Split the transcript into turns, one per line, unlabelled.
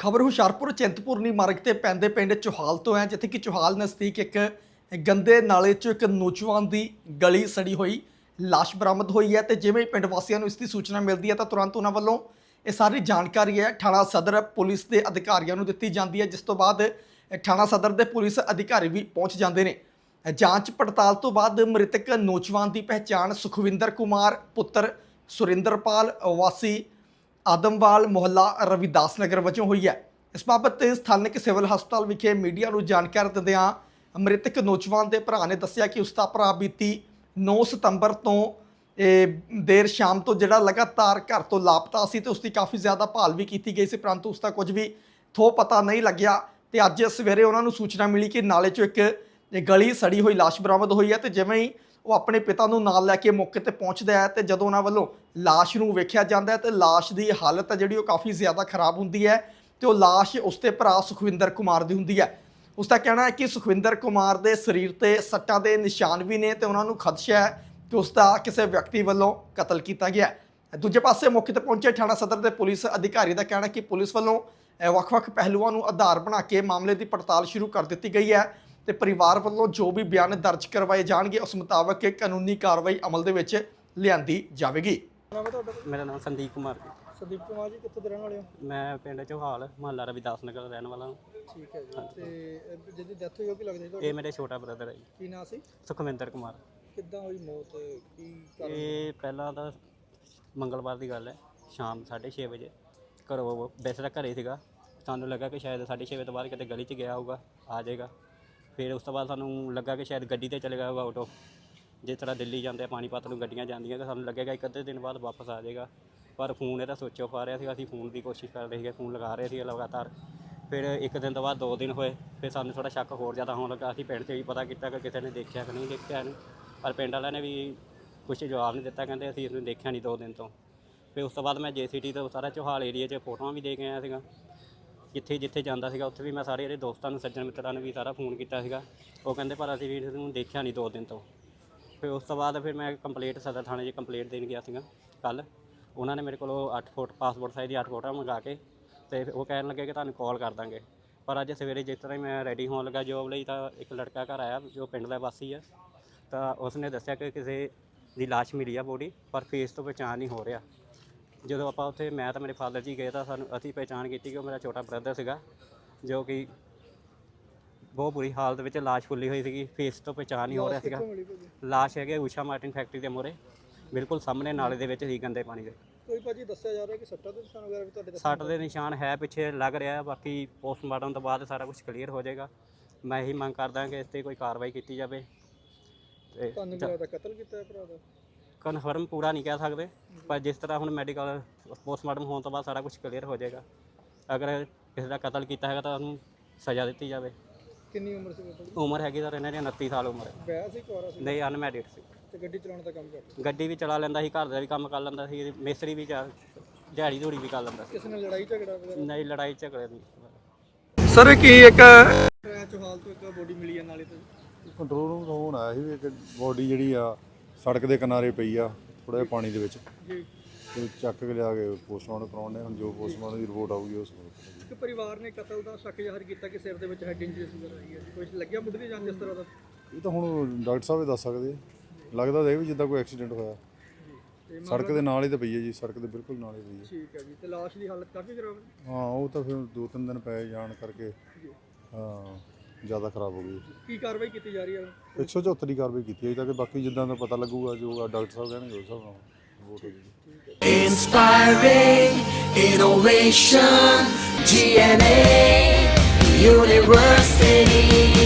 ਖਬਰ ਹੁਸ਼ਿਆਰਪੁਰ ਚਿੰਤਪੁਰਨੀ ਮਾਰਗ ਤੇ ਪੈਂਦੇ ਪਿੰਡ ਚੋਹਾਲ ਤੋਂ ਹੈ, ਜਿੱਥੇ ਕਿ ਚੋਹਾਲ ਨਜ਼ਦੀਕ ਇੱਕ ਗੰਦੇ ਨਾਲੇ 'ਚ ਇੱਕ ਨੌਜਵਾਨ ਦੀ ਗਲੀ ਸੜੀ ਹੋਈ, ਲਾਸ਼ ਬਰਾਮਦ ਹੋਈ ਹੈ ਤੇ ਜਿਵੇਂ ਪਿੰਡ ਵਾਸੀਆਂ ਨੂੰ ਇਸ ਦੀ ਸੂਚਨਾ ਮਿਲਦੀ ਹੈ ਤਾਂ ਤੁਰੰਤ ਉਹਨਾਂ ਵੱਲੋਂ ਇਹ ਸਾਰੀ ਜਾਣਕਾਰੀ ਹੈ, ਥਾਣਾ ਸਦਰ ਪੁਲਿਸ ਦੇ ਅਧਿਕਾਰੀਆਂ ਨੂੰ ਦਿੱਤੀ ਜਾਂਦੀ ਹੈ, ਜਿਸ ਤੋਂ ਬਾਅਦ ਥਾਣਾ ਸਦਰ ਦੇ ਪੁਲਿਸ ਅਧਿਕਾਰੀ ਵੀ ਪਹੁੰਚ ਜਾਂਦੇ ਨੇ। ਜਾਂਚ ਪੜਤਾਲ ਤੋਂ ਬਾਅਦ ਮ੍ਰਿਤਕ ਨੌਜਵਾਨ ਦੀ ਪਹਿਚਾਣ ਸੁਖਵਿੰਦਰ ਕੁਮਾਰ, ਪੁੱਤਰ ਸੁਰਿੰਦਰਪਾਲ ਵਾਸੀ ਆਦਮਵਾਲ ਮੁਹੱਲਾ ਰਵਿਦਾਸ ਨਗਰ ਵਜੋਂ ਹੋਈ ਹੈ। ਇਸ ਬਾਬਤ ਸਥਾਨਕ ਸਿਵਲ ਹਸਪਤਾਲ ਵਿਖੇ ਮੀਡੀਆ ਨੂੰ ਜਾਣਕਾਰੀ ਦਿੰਦਿਆਂ ਮ੍ਰਿਤਕ ਨੌਜਵਾਨ ਦੇ ਭਰਾ ਨੇ ਦੱਸਿਆ ਕਿ ਉਸ ਦਾ ਭਰਾ ਬੀਤੀ 9 ਸਤੰਬਰ ਤੋਂ ਦੇਰ ਸ਼ਾਮ ਤੋਂ ਜਿਹੜਾ ਲਗਾਤਾਰ ਘਰ ਤੋਂ ਲਾਪਤਾ ਸੀ ਤੇ ਉਸ ਦੀ ਕਾਫੀ ਜ਼ਿਆਦਾ ਭਾਲ ਵੀ ਕੀਤੀ ਗਈ ਸੀ, ਪਰੰਤੂ ਉਸ ਦਾ ਕੁਝ ਵੀ ਥੋ ਪਤਾ ਨਹੀਂ ਲੱਗਿਆ ਤੇ ਅੱਜ ਸਵੇਰੇ ਉਹਨਾਂ ਨੂੰ ਸੂਚਨਾ ਮਿਲੀ ਕਿ ਨਾਲੇ 'ਚੋਂ ਇੱਕ ਗਲੀ ਸੜੀ ਹੋਈ, ਲਾਸ਼ ਬਰਾਮਦ ਹੋਈ ਹੈ ਤੇ ਜਿਵੇਂ ਹੀ ਉਹ ਆਪਣੇ ਪਿਤਾ ਨੂੰ ਨਾਲ ਲੈ ਕੇ ਮੌਕੇ ਤੇ ਪਹੁੰਚਦਾ ਹੈ ਤੇ ਜਦੋਂ ਉਹਨਾਂ ਵੱਲੋਂ ਲਾਸ਼ ਨੂੰ ਵੇਖਿਆ ਜਾਂਦਾ ਹੈ ਤੇ ਲਾਸ਼ ਦੀ ਹਾਲਤ ਹੈ ਜਿਹੜੀ ਉਹ ਕਾਫੀ ਜ਼ਿਆਦਾ ਖਰਾਬ ਹੁੰਦੀ ਹੈ ਤੇ ਉਹ ਲਾਸ਼ ਉਸਦੇ ਭਰਾ ਸੁਖਵਿੰਦਰ ਕੁਮਾਰ ਦੀ ਹੁੰਦੀ ਹੈ। ਉਸ ਦਾ ਕਹਿਣਾ ਹੈ ਕਿ ਸੁਖਵਿੰਦਰ ਕੁਮਾਰ ਦੇ ਸਰੀਰ ਤੇ ਸੱਟਾਂ ਦੇ ਨਿਸ਼ਾਨ ਵੀ ਨੇ ਤੇ ਉਹਨਾਂ ਨੂੰ ਖਦਸ਼ਾ ਹੈ ਕਿ ਉਸ ਦਾ ਕਿਸੇ ਵਿਅਕਤੀ ਵੱਲੋਂ ਕਤਲ ਕੀਤਾ ਗਿਆ ਹੈ। ਦੂਜੇ ਪਾਸੇ ਮੌਕੇ ਤੇ ਪਹੁੰਚੇ ਥਾਣਾ ਸਦਰ ਦੇ ਪੁਲਿਸ ਅਧਿਕਾਰੀ ਦਾ ਕਹਿਣਾ ਕਿ ਪੁਲਿਸ ਵੱਲੋਂ ਵੱਖ-ਵੱਖ ਪਹਿਲੂਆਂ ਨੂੰ ਆਧਾਰ ਬਣਾ ਕੇ ਮਾਮਲੇ ਦੀ ਪੜਤਾਲ ਸ਼ੁਰੂ ਕਰ ਦਿੱਤੀ ਗਈ ਹੈ ਤੇ ਪਰਿਵਾਰ ਵੱਲੋਂ ਜੋ ਵੀ ਬਿਆਨ ਦਰਜ ਕਰਵਾਏ ਜਾਣਗੇ ਉਸ ਮੁਤਾਬਕ ਕਾਨੂੰਨੀ ਕਾਰਵਾਈ ਅਮਲ ਦੇ ਵਿੱਚ ਲਿਆਂਦੀ ਜਾਵੇਗੀ।
ਨਾਮ ਹੈ ਤੁਹਾਡਾ?
ਮੇਰਾ ਨਾਮ ਸੰਦੀਪ ਕੁਮਾਰ ਜੀ।
ਸੰਦੀਪ ਕੁਮਾਰ ਜੀ ਕਿੱਥੋਂ ਦੇ ਰਹਿਣ ਵਾਲੇ ਹੋ?
ਮੈਂ ਪਿੰਡ ਚੋਹਾਲ ਮਹੱਲਾ ਰਵਿਦਾਸ ਨਗਰ ਦਾ ਰਹਿਣ ਵਾਲਾ ਹਾਂ।
ਠੀਕ ਹੈ ਜੀ। ਤੇ ਜਿਹਦੀ ਡੈਥ ਹੋਈ ਉਹ ਕੀ ਲੱਗਦਾ ਤੁਹਾਡਾ?
ਇਹ ਮੇਰੇ ਛੋਟਾ ਬ੍ਰਦਰ ਹੈ ਜੀ।
ਕੀ ਨਾਂ ਸੀ?
ਸੁਖਵਿੰਦਰ ਕੁਮਾਰ।
ਕਿੱਦਾਂ ਹੋਈ ਮੌਤ? ਕੀ ਕਾਰਨ?
ਇਹ ਪਹਿਲਾਂ ਤਾਂ ਮੰਗਲਵਾਰ ਦੀ ਗੱਲ ਹੈ ਸ਼ਾਮ 6:30 ਵਜੇ। ਘਰੋਂ ਵੈਸੇ ਤਾਂ ਘਰੇ ਸੀਗਾ। ਸਾਨੂੰ ਲੱਗਾ ਕਿ ਸ਼ਾਇਦ 6:30 ਵਜੇ ਤੋਂ ਬਾਅਦ ਕਿਤੇ ਗਲੀ 'ਚ ਗਿਆ ਹੋਊਗਾ ਆ ਜਾਏਗਾ। ਫਿਰ ਉਸ ਤੋਂ ਬਾਅਦ ਸਾਨੂੰ ਲੱਗਾ ਕਿ ਸ਼ਾਇਦ ਗੱਡੀ ਤੇ ਚਲੇ ਗਿਆ ਹੋਊਗਾ ਆਟੋ। ਜਿਸ ਤਰ੍ਹਾਂ ਦਿੱਲੀ ਜਾਂਦੇ ਆ ਪਾਣੀਪਤ ਨੂੰ ਗੱਡੀਆਂ ਜਾਂਦੀਆਂ, ਤਾਂ ਸਾਨੂੰ ਲੱਗੇਗਾ ਇੱਕ ਅੱਧੇ ਦਿਨ ਬਾਅਦ ਵਾਪਸ ਆ ਜਾਏਗਾ। ਪਰ ਫੋਨ ਇਹਦਾ ਸੋਚੋ ਆ ਰਿਹਾ ਸੀ ਅਸੀਂ ਫੋਨ ਦੀ ਕੋਸ਼ਿਸ਼ ਕਰ ਰਹੇ ਸੀਗੇ, ਫੋਨ ਲਗਾ ਰਹੇ ਸੀ ਲਗਾਤਾਰ। ਫਿਰ ਇੱਕ ਦਿਨ ਤੋਂ ਬਾਅਦ ਦੋ ਦਿਨ ਹੋਏ, ਫਿਰ ਸਾਨੂੰ ਥੋੜਾ ਸ਼ੱਕ ਹੋਰ ਜ਼ਿਆਦਾ ਹੋਣ ਲੱਗਾ। ਅਸੀਂ ਪਿੰਡ 'ਚ ਵੀ ਪਤਾ ਕੀਤਾ ਕਿ ਕਿਸੇ ਨੇ ਦੇਖਿਆ ਕਿ ਨਹੀਂ ਦੇਖਿਆ ਨਹੀਂ ਪਰ ਪਿੰਡ ਵਾਲਿਆਂ ਨੇ ਵੀ ਕੁਛ ਜਵਾਬ ਨਹੀਂ ਦਿੱਤਾ, ਕਹਿੰਦੇ ਅਸੀਂ ਇਸਨੂੰ ਦੇਖਿਆ ਨਹੀਂ ਦੋ ਦਿਨ ਤੋਂ। ਫਿਰ ਉਸ ਤੋਂ ਬਾਅਦ ਮੈਂ ਜੇਸੀਟੀ ਤੋਂ ਸਾਰਾ ਚੋਹਾਲ ਏਰੀਆ 'ਚ ਫੋਟੋਆਂ ਵੀ ਦੇ ਕੇ ਆਇਆ ਸੀਗਾ। ਜਿੱਥੇ ਜਿੱਥੇ ਜਾਂਦਾ ਸੀਗਾ, ਉੱਥੇ ਵੀ ਮੈਂ ਸਾਰੇ ਇਹਦੇ ਦੋਸਤਾਂ ਨੂੰ, ਸੱਜਣ ਮਿੱਤਰਾਂ ਨੂੰ ਵੀ ਸਾਰਾ ਫੋਨ ਕੀਤਾ ਸੀਗਾ। ਉਹ ਕਹਿੰਦੇ, ਪਰ ਅਸੀਂ ਵੀ ਇਹਨੂੰ ਦੇਖਿਆ ਨਹੀਂ ਦੋ ਦਿਨ ਤੋਂ। ਫਿਰ ਉਸ ਤੋਂ ਬਾਅਦ ਫਿਰ ਮੈਂ ਕੰਪਲੀਟ ਸਦਰ ਥਾਣੇ 'ਚ ਕੰਪਲੀਟ ਦੇਣ ਗਿਆ ਸੀਗਾ ਕੱਲ। ਉਹਨਾਂ ਨੇ ਮੇਰੇ ਕੋਲੋਂ 8 ਫੁੱਟ ਪਾਸਪੋਰਟ ਸਾਈਜ਼ ਦੀ 8 ਫੋਟੋਆਂ ਮੰਗਾ ਕੇ ਤੇ ਫਿਰ ਉਹ ਕਹਿਣ ਲੱਗੇ ਕਿ ਤੁਹਾਨੂੰ ਕਾਲ ਕਰ ਦਾਂਗੇ। ਪਰ ਅੱਜ ਸਵੇਰੇ ਜਿਸ ਤਰ੍ਹਾਂ ਹੀ ਮੈਂ ਰੈਡੀ ਹੋਣ ਲੱਗਾ ਜੋਬ ਲਈ ਤਾਂ ਇੱਕ ਲੜਕਾ ਘਰ ਆਇਆ, ਜੋ ਪਿੰਡ ਦਾ ਵਾਸੀ ਆ। ਤਾਂ ਉਸਨੇ ਦੱਸਿਆ ਕਿ ਕਿਸੇ ਦੀ ਲਾਸ਼ ਮਿਲੀ ਆ ਬੋਡੀ, ਪਰ ਫੇਸ ਤੋਂ ਪਛਾਣ ਨਹੀਂ ਹੋ ਰਿਹਾ। ਜਦੋਂ ਆਪਾਂ ਉੱਥੇ ਮੈਂ ਤਾਂ ਮੇਰੇ ਫਾਦਰ ਜੀ ਗਏ ਤਾਂ ਸਾਨੂੰ ਅਸੀਂ ਪਹਿਚਾਣ ਕੀਤੀ ਕਿ ਉਹ ਮੇਰਾ ਛੋਟਾ ਬ੍ਰਦਰ ਸੀਗਾ ਜੋ ਕਿ ਬਹੁਤ ਬੁਰੀ ਹਾਲਤ ਵਿੱਚ ਲਾਸ਼ ਫੁੱਲੀ ਹੋਈ ਸੀਗੀ ਫੇਸ ਤੋਂ ਪਹਿਚਾਣ ਨਹੀਂ ਹੋ ਰਿਹਾ ਸੀਗਾ। ਲਾਸ਼ ਹੈਗੇ ਊਸ਼ਾ ਮਾਰਟਿਨ ਫੈਕਟਰੀ ਦੇ ਮੂਹਰੇ ਬਿਲਕੁਲ ਸਾਹਮਣੇ ਨਾਲੇ ਦੇ ਵਿੱਚ ਸੀ ਗੰਦੇ ਪਾਣੀ ਦੇ।
ਕੋਈ ਭਾਜੀ ਦੱਸਿਆ ਜਾ ਰਿਹਾ ਕਿ ਸੱਟਾਂ ਦੇ ਨਿਸ਼ਾਨ ਵਗੈਰਾ ਵੀ ਤੁਹਾਡੇ
ਸੱਟ ਦੇ ਨਿਸ਼ਾਨ ਹੈ ਪਿੱਛੇ ਲੱਗ ਰਿਹਾ ਹੈ, ਬਾਕੀ ਪੋਸਟਮਾਰਟਮ ਤੋਂ ਬਾਅਦ ਸਾਰਾ ਕੁਝ ਕਲੀਅਰ ਹੋ ਜਾਏਗਾ। ਮੈਂ ਇਹੀ ਮੰਗ ਕਰਦਾ ਕਿ ਇਸ ਤੇ ਕੋਈ ਕਾਰਵਾਈ ਕੀਤੀ ਜਾਵੇ। ਤੇ
ਤੁਹਾਨੂੰ ਲੱਗਦਾ ਕਤਲ ਕੀਤਾ ਹੈ ਭਰਾ ਦਾ?
ਕਨਫਰਮ ਪੂਰਾ ਨਹੀਂ ਕਹਿ ਸਕਦੇ ਪਰ ਜਿਸ ਤਰ੍ਹਾਂ ਹੁਣ ਮੈਡੀਕਲ ਪੋਸਟਮਾਰਟਮ ਹੋਣ ਤੋਂ ਬਾਅਦ ਸਾਰਾ ਕੁਝ ਕਲੀਅਰ ਹੋ ਜਾਏਗਾ। ਅਗਰ ਕਿਸੇ ਦਾ ਕਤਲ ਕੀਤਾ ਹੈਗਾ ਤਾਂ ਉਹਨੂੰ ਸਜ਼ਾ ਦਿੱਤੀ ਜਾਵੇ।
ਕਿੰਨੀ ਉਮਰ ਸੀ ਭਾਜੀ
ਉਮਰ ਹੈਗੀ ਤਾਂ ਇਹਨਾਂ ਦੀ 29 ਸਾਲ ਉਮਰ। ਹੈ
ਵਿਆਹ ਸੀ ਕੁਆਰਾ ਸੀ?
ਨਹੀਂ ਅਨਮੈਰਿਡ ਸੀ।
ਤੇ ਗੱਡੀ ਚਲਾਉਣ ਦਾ ਕੰਮ ਕਰਦਾ
ਗੱਡੀ ਵੀ ਚਲਾ ਲੈਂਦਾ ਸੀ ਘਰ ਦਾ ਵੀ ਕੰਮ ਕਰ ਲੈਂਦਾ ਸੀ ਮਿਸਤਰੀ ਵੀ ਜਾ ਦਿਹਾੜੀ ਧੂੜੀ ਵੀ ਕਰ ਲੈਂਦਾ ਸੀ।
ਕਿਸੇ ਨਾਲ ਲੜਾਈ ਝਗੜਾ ਵਗੈਰਾ?
ਨਹੀਂ ਲੜਾਈ ਝਗੜੇ ਨਹੀਂ
ਸਰ ਕੀ ਇੱਕ
ਚੋਹਾਲ ਤੋਂ ਇੱਕ ਬੋਡੀ ਮਿਲੀ ਹੈ ਨਾਲੇ ਤੋਂ?
ਕੰਟਰੋਲ ਰੂਮ ਤੋਂ ਫੋਨ ਆਇਆ ਸੀ ਵੀ ਇੱਕ ਬੋਡੀ ਜਿਹੜੀ ਆ ਸੜਕ ਦੇ ਕਿਨਾਰੇ ਪਈ ਆ ਥੋੜਾ ਜਿਹਾ ਪਾਣੀ ਦੇ ਵਿੱਚ।
ਜੀ।
ਤੇ ਚੱਕ ਕੇ ਲਿਆ ਕੇ ਪੋਸਟਮਾਰਟਮ ਕਰਾਉਣੇ ਹੁਣ ਜੋ ਪੋਸਟਮਾਰਟਮ ਦੀ ਰਿਪੋਰਟ ਆਊਗੀ ਉਸ ਨੂੰ
ਇੱਕ ਪਰਿਵਾਰ ਨੇ ਕਤਲ ਦਾ ਸ਼ੱਕ ਜ਼ਾਹਰ ਕੀਤਾ ਕਿ ਸਿਰ ਦੇ ਵਿੱਚ ਹੈਡ ਇੰਜਰੀਸ ਵਗੈਰਾ ਆਈ ਹੈ। ਕੁਝ ਲੱਗਿਆ ਮੁੱਢਲੀ ਜਾਂਚ ਇਸ ਤਰ੍ਹਾਂ ਦਾ?
ਇਹ ਤਾਂ ਹੁਣ ਡਾਕਟਰ ਸਾਹਿਬ ਹੀ ਦੱਸ ਸਕਦੇ ਆ। ਲੱਗਦਾ ਤਾਂ ਇਹ ਵੀ ਜਿੱਦਾਂ ਕੋਈ ਐਕਸੀਡੈਂਟ ਹੋਇਆ।
ਤੇ
ਸੜਕ ਦੇ ਨਾਲ ਹੀ ਤਾਂ ਪਈ ਹੈ ਜੀ ਸੜਕ ਦੇ ਬਿਲਕੁਲ ਨਾਲ ਹੀ ਪਈ ਹੈ।
ਠੀਕ ਹੈ ਜੀ। ਤੇ ਲਾਸ਼ ਦੀ ਹਾਲਤ ਕਾਫੀ ਖਰਾਬ ਹੈ।
ਹਾਂ ਉਹ ਤਾਂ ਫਿਰ ਦੋ ਤਿੰਨ ਦਿਨ ਪਏ ਜਾਣ ਕਰਕੇ। ਹਾਂ। ਜ਼ਿਆਦਾ ਖਰਾਬ ਹੋ ਗਈ।
ਕੀ ਕਾਰਵਾਈ ਕੀਤੀ ਜਾ ਰਹੀ ਹੈ?
174 ਦੀ ਕਾਰਵਾਈ ਕੀਤੀ ਹੈ ਤਾਂ ਕਿ ਬਾਕੀ ਜਿੱਦਾਂ ਦਾ ਪਤਾ ਲੱਗੂਗਾ ਜੋ ਡਾਕਟਰ ਸਾਹਿਬ ਕਹਿਣਗੇ ਉਸ ਹਿਸਾਬ ਨਾਲ ਵੋਟ ਹੋ ਜੂਗੀ
Inspiring innovation, GNA University.